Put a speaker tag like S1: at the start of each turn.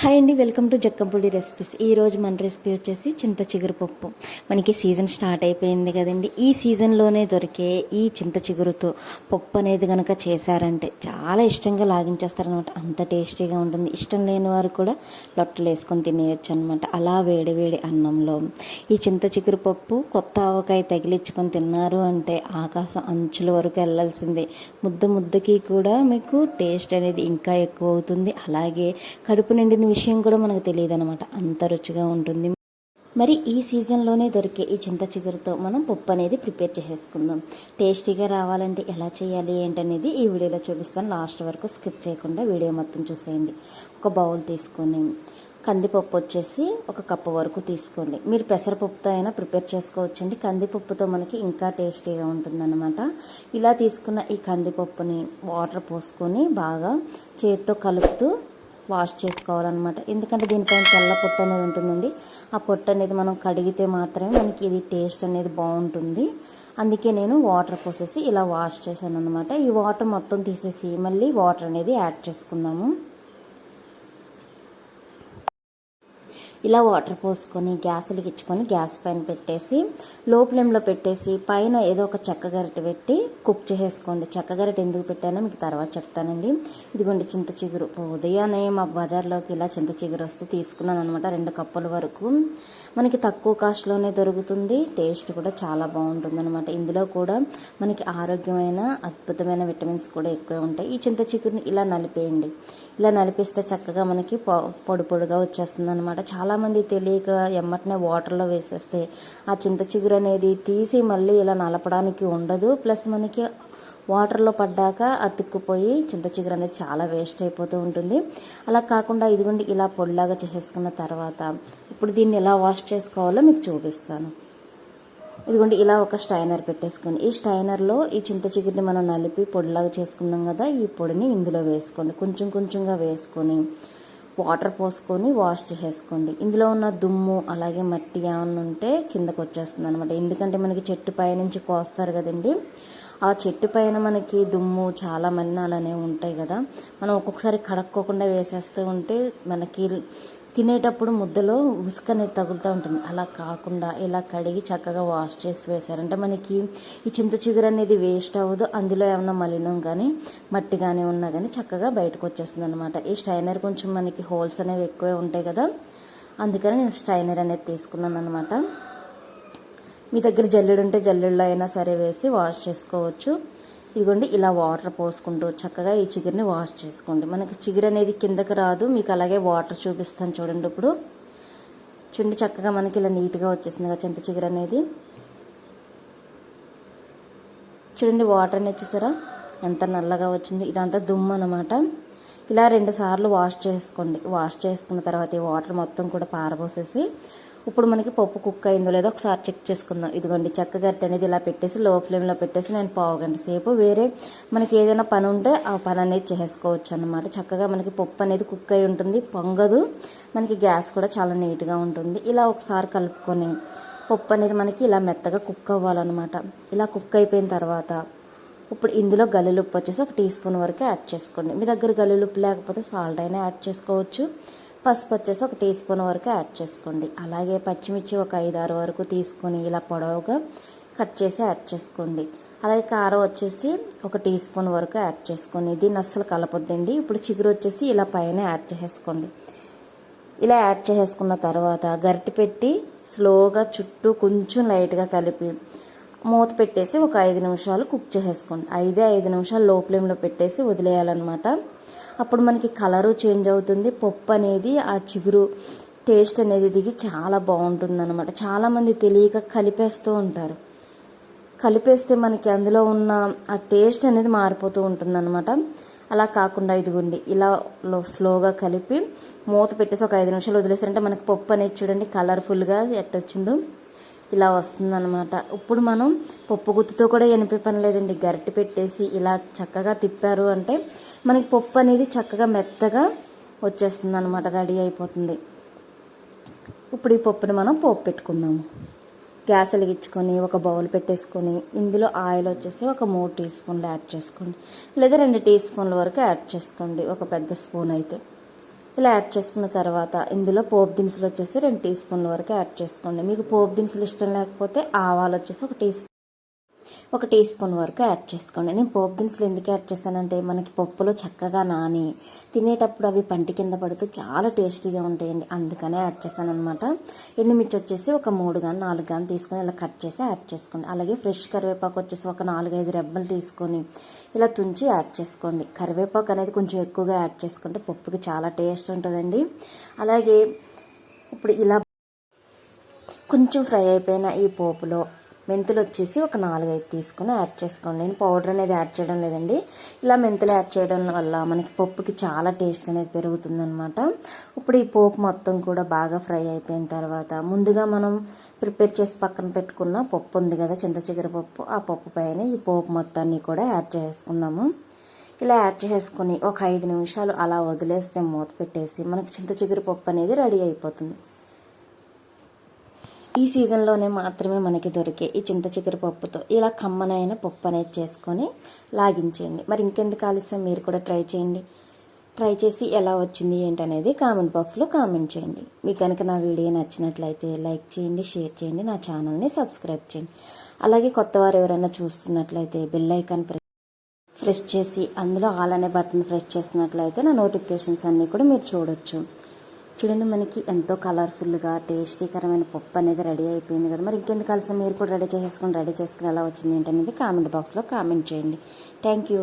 S1: Hi అండి welcome to Jakkampudi recipes. ఈ రోజు మన రెసిపీ వచ్చేసి చింత చిగురు పప్పు. మనకి సీజన్ స్టార్ట్ అయిపోయింది కదండి. ఈ సీజన్లోనే దొరికే ఈ చింత చిగురుతో పప్పు అనేది కనుక చేశారంటే చాలా ఇష్టంగా లాగించేస్తారనమాట. అంత టేస్టీగా ఉంటుంది. ఇష్టం లేని వారు కూడా లొట్టలు వేసుకొని తినేయచ్చు అనమాట అలా వేడి వేడి అన్నంలో ఈ చింత చిగురు పప్పు కొత్త ఆవకాయ తగిలించుకొని తిన్నారు అంటే ఆకాశం అంచుల వరకు వెళ్ళాల్సిందే. ముద్ద ముద్దకి కూడా మీకు టేస్ట్ అనేది ఇంకా ఎక్కువ అవుతుంది. అలాగే కడుపు నిండిన విషయం కూడా మనకు తెలియదు అనమాట అంత రుచిగా ఉంటుంది. మరి ఈ సీజన్లోనే దొరికే ఈ చింత చిగురుతో మనం పప్పు అనేది ప్రిపేర్ చేసేసుకుందాం. టేస్టీగా రావాలంటే ఎలా చేయాలి ఏంటనేది ఈ వీడియోలో చూపిస్తాను. లాస్ట్ వరకు స్కిప్ చేయకుండా వీడియో మొత్తం చూసేయండి. ఒక బౌల్ తీసుకొని కందిపప్పు వచ్చేసి ఒక కప్పు వరకు తీసుకోండి. మీరు పెసరపప్పుతో అయినా ప్రిపేర్ చేసుకోవచ్చండి. కందిపప్పుతో మనకి ఇంకా టేస్టీగా ఉంటుందన్నమాట. ఇలా తీసుకున్న ఈ కందిపప్పుని వాటర్ పోసుకొని బాగా చేతితో కలుపుతూ వాష్ చేసుకోవాలన్నమాట. ఎందుకంటే దీనిపైన తెల్ల పొట్టు అనేది ఉంటుందండి. ఆ పొట్టు అనేది మనం కడిగితే మాత్రమే మనకి ఇది టేస్ట్ అనేది బాగుంటుంది. అందుకే నేను వాటర్ పోసేసి ఇలా వాష్ చేశాను అనమాట ఈ వాటర్ మొత్తం తీసేసి మళ్ళీ వాటర్ అనేది యాడ్ చేసుకుందాము. ఇలా వాటర్ పోసుకొని గ్యాస్ వెలిగించుకొని గ్యాస్ పైన పెట్టేసి లో ఫ్లేమ్లో పెట్టేసి పైన ఏదో ఒక చెక్క గరిటె పెట్టి కుక్ చేసేసుకోండి. చెక్క గరిటె ఎందుకు పెట్టానో మీకు తర్వాత చెప్తానండి. ఇదిగోండి చింత చిగురు. ఉదయాన్నే మా బజార్లోకి ఇలా చింత చిగురు వస్తే తీసుకున్నాను అనమాట రెండు కప్పుల వరకు. మనకి తక్కువ కాస్ట్లోనే దొరుకుతుంది. టేస్ట్ కూడా చాలా బాగుంటుంది అనమాట ఇందులో కూడా మనకి ఆరోగ్యమైన అద్భుతమైన విటమిన్స్ కూడా ఎక్కువ ఉంటాయి. ఈ చింత చిగురుని ఇలా నలిపేయండి. ఇలా నలిపిస్తే చక్కగా మనకి పొడి పొడిగా వచ్చేస్తుంది అనమాట చాలామంది తెలియక ఎమ్మటనే వాటర్లో వేసేస్తే ఆ చింత చిగురు అనేది తీసి మళ్ళీ ఇలా నలపడానికి ఉండదు. ప్లస్ మనకి వాటర్లో పడ్డాక అతుక్కుపోయి చింత చిగురు అనేది చాలా వేస్ట్ అయిపోతూ ఉంటుంది. అలా కాకుండా ఇదిగోండి ఇలా పొడిలాగా చేసేసుకున్న తర్వాత ఇప్పుడు దీన్ని ఎలా వాష్ చేసుకోవాలో మీకు చూపిస్తాను. ఇదిగోండి ఇలా ఒక స్టైనర్ పెట్టేసుకొని ఈ స్టైనర్లో ఈ చింత చిగురిని మనం నలిపి పొడిలాగా చేసుకున్నాం కదా ఈ పొడిని ఇందులో వేసుకోండి. కొంచెం కొంచెంగా వేసుకొని వాటర్ పోసుకొని వాష్ చేసేసుకోండి. ఇందులో ఉన్న దుమ్ము అలాగే మట్టి ఏమన్నా ఉంటే కిందకు వచ్చేస్తుంది అనమాట ఎందుకంటే మనకి చెట్టు పై నుంచి కోస్తారు కదండి. ఆ చెట్టు పైన మనకి దుమ్ము చాలా మలినాలనే ఉంటాయి కదా. మనం ఒక్కొక్కసారి కడక్కోకుండా వేసేస్తూ ఉంటే మనకి తినేటప్పుడు ముద్దలో ఉసుక అనేది తగులుతూ ఉంటుంది. అలా కాకుండా ఇలా కడిగి చక్కగా వాష్ చేసి వేశారంటే మనకి ఈ చింత చిగురు అనేది వేస్ట్ అవ్వదు. అందులో ఏమైనా మలినం కానీ మట్టి కానీ ఉన్నా కానీ చక్కగా బయటకు వచ్చేస్తుంది అనమాట ఈ స్టైనర్ కొంచెం మనకి హోల్స్ అనేవి ఎక్కువే ఉంటాయి కదా. అందుకని నేను స్టైనర్ అనేది తీసుకున్నాను అనమాట మీ దగ్గర జల్లెడు ఉంటే జల్లెడులో అయినా సరే వేసి వాష్ చేసుకోవచ్చు. ఇదిగోండి ఇలా వాటర్ పోసుకుంటూ చక్కగా ఈ చిగురిని వాష్ చేసుకోండి. మనకి చిగురు అనేది కిందకి రాదు మీకు అలాగే వాటర్ చూపిస్తాను చూడండి ఇప్పుడు. చూడండి చక్కగా మనకి ఇలా నీట్గా వచ్చేసింది కదా చింత చిగురు అనేది. చూడండి వాటర్ అనేది చూసారా? ఎంత నల్లగా వచ్చింది. ఇదంతా దుమ్ము అనమాట ఇలా రెండు సార్లు వాష్ చేసుకోండి. వాష్ చేసుకున్న తర్వాత ఈ వాటర్ మొత్తం కూడా పారబోసేసి ఇప్పుడు మనకి పప్పు కుక్ అయిందో లేదో ఒకసారి చెక్ చేసుకుందాం. ఇదిగోండి చెక్క గట్టి అనేది ఇలా పెట్టేసి లో ఫ్లేమ్లో పెట్టేసి నేను పావు గంట సేపు వేరే మనకి ఏదైనా పని ఉంటే ఆ పని అనేది చేసుకోవచ్చు అనమాట చక్కగా మనకి పప్పు అనేది కుక్ అయి ఉంటుంది. పొంగదు. మనకి గ్యాస్ కూడా చాలా నీట్గా ఉంటుంది. ఇలా ఒకసారి కలుపుకొని పప్పు అనేది మనకి ఇలా మెత్తగా కుక్ అవ్వాలన్నమాట. ఇలా కుక్ అయిపోయిన తర్వాత ఇప్పుడు ఇందులో గల్లులుప్పు వచ్చేసి ఒక టీ స్పూన్ వరకు యాడ్ చేసుకోండి. మీ దగ్గర గల్లులుప్పు లేకపోతే సాల్ట్ అయినా యాడ్ చేసుకోవచ్చు. పసుపు వచ్చేసి ఒక టీ స్పూన్ వరకు యాడ్ చేసుకోండి. అలాగే పచ్చిమిర్చి ఒక ఐదు ఆరు వరకు తీసుకొని ఇలా పొడవుగా కట్ చేసి యాడ్ చేసుకోండి. అలాగే కారం వచ్చేసి ఒక టీ స్పూన్ వరకు యాడ్ చేసుకోండి. దీన్ని అస్సలు కలపొద్దండి. ఇప్పుడు చిగురు వచ్చేసి ఇలా పైన యాడ్ చేసుకోండి. ఇలా యాడ్ చేసుకున్న తర్వాత గరిటె పెట్టి స్లోగా చుట్టూ కొంచెం లైట్గా కలిపి మూత పెట్టేసి ఒక ఐదు నిమిషాలు కుక్ చేసేసుకోండి. ఐదే ఐదు నిమిషాలు లో ఫ్లేమ్లో పెట్టేసి వదిలేయాలన్నమాట. అప్పుడు మనకి కలరు చేంజ్ అవుతుంది. పప్పు అనేది ఆ చిగురు టేస్ట్ అనేది దిగి చాలా బాగుంటుంది అనమాట చాలామంది తెలియక కలిపేస్తూ ఉంటారు. కలిపేస్తే మనకి అందులో ఉన్న ఆ టేస్ట్ అనేది మారిపోతూ ఉంటుంది అనమాట అలా కాకుండా ఇదిగోండి ఇలా స్లోగా కలిపి మూత పెట్టేసి ఒక ఐదు నిమిషాలు వదిలేసారంటే మనకి పప్పు అనేది చూడండి కలర్ఫుల్గా ఎట్టొచ్చిందో. ఇలా వస్తుందన్నమాట. ఇప్పుడు మనం పప్పు గుత్తుతో కూడా ఎనిపే పని లేదండి. గరిటె పెట్టేసి ఇలా చక్కగా తిప్పారు అంటే మనకి పప్పు అనేది చక్కగా మెత్తగా వచ్చేస్తుంది అనమాట రెడీ అయిపోతుంది. ఇప్పుడు ఈ పప్పుని మనం పోపు పెట్టుకుందాము. గ్యాస్ వెలిగించుకొని ఒక బౌల్ పెట్టేసుకొని ఇందులో ఆయిల్ వచ్చేసి ఒక మూడు టీ స్పూన్లు యాడ్ చేసుకోండి. లేదా రెండు టీ స్పూన్ల వరకు యాడ్ చేసుకోండి. ఒక పెద్ద స్పూన్ అయితే. ఇలా యాడ్ చేసుకున్న తర్వాత ఇందులో పోపు దినుసులు వచ్చేసి రెండు టీ స్పూన్ల వరకు యాడ్ చేసుకోండి. మీకు పోపు దినుసులు ఇష్టం లేకపోతే ఆవాలు వచ్చేసి ఒక టీ స్పూన్ ఒక టీ స్పూన్ వరకు యాడ్ చేసుకోండి. నేను పోపు దినుసులు ఎందుకు యాడ్ చేశానంటే మనకి పప్పులో చక్కగా నాని తినేటప్పుడు అవి పంటి కింద పడుతూ చాలా టేస్టీగా ఉంటాయండి. అందుకనే యాడ్ చేశాను అనమాట ఎండుమిర్చి వచ్చేసి ఒక మూడు కానీ నాలుగు కానీ తీసుకొని ఇలా కట్ చేసి యాడ్ చేసుకోండి. అలాగే ఫ్రెష్ కరివేపాకు వచ్చేసి ఒక నాలుగైదు రెబ్బలు తీసుకొని ఇలా తుంచి యాడ్ చేసుకోండి. కరివేపాకు అనేది కొంచెం ఎక్కువగా యాడ్ చేసుకుంటే పప్పుకి చాలా టేస్ట్ ఉంటుందండి. అలాగే ఇప్పుడు ఇలా కొంచెం ఫ్రై అయిపోయిన ఈ పోపులో మెంతులు వచ్చేసి ఒక నాలుగైదు తీసుకొని యాడ్ చేసుకోండి. నేను పౌడర్ అనేది యాడ్ చేయడం లేదండి. ఇలా మెంతులు యాడ్ చేయడం వల్ల మనకి పప్పుకి చాలా టేస్ట్ అనేది పెరుగుతుందనమాట ఇప్పుడు ఈ పోపు మొత్తం కూడా బాగా ఫ్రై అయిపోయిన తర్వాత ముందుగా మనం ప్రిపేర్ చేసి పక్కన పెట్టుకున్న పప్పు ఉంది కదా చింతచిగర పప్పు. ఆ పప్పు పైన ఈ పోపు మొత్తాన్ని కూడా యాడ్ చేసుకుందాము. ఇలా యాడ్ చేసుకుని ఒక ఐదు నిమిషాలు అలా వదిలేస్తే మూత పెట్టేసి మనకి చింతచిగురు పప్పు అనేది రెడీ అయిపోతుంది. ఈ సీజన్లోనే మాత్రమే మనకి దొరికే ఈ చింత చిగురు పప్పుతో ఇలా కమ్మనైన పప్పు అనేది చేసుకొని లాగించేయండి. మరి ఇంకెందుకు ఆలస్యం? మీరు కూడా ట్రై చేయండి. ట్రై చేసి ఎలా వచ్చింది ఏంటనేది కామెంట్ బాక్స్లో కామెంట్ చేయండి. మీకు కనుక నా వీడియో నచ్చినట్లయితే లైక్ చేయండి షేర్ చేయండి నా ఛానల్ని సబ్స్క్రైబ్ చేయండి. అలాగే కొత్త వారు ఎవరైనా చూస్తున్నట్లయితే బెల్ ఐకాన్ ప్రెస్ ప్రెస్ చేసి అందులో ఆల్ అనే బటన్ ప్రెస్ చేసినట్లయితే నా నోటిఫికేషన్స్ అన్నీ కూడా మీరు చూడొచ్చు. చూడండి మనకి ఎంతో కలర్ఫుల్గా టేస్టీకరమైన పప్పు అనేది రెడీ అయిపోయింది కదా. మరి ఇంకెందుకు కలిసి మీరు కూడా రెడీ చేసేసుకుని రెడీ చేసుకుని ఎలా వచ్చింది ఏంటనేది కామెంట్ బాక్స్లో కామెంట్ చేయండి. Thank you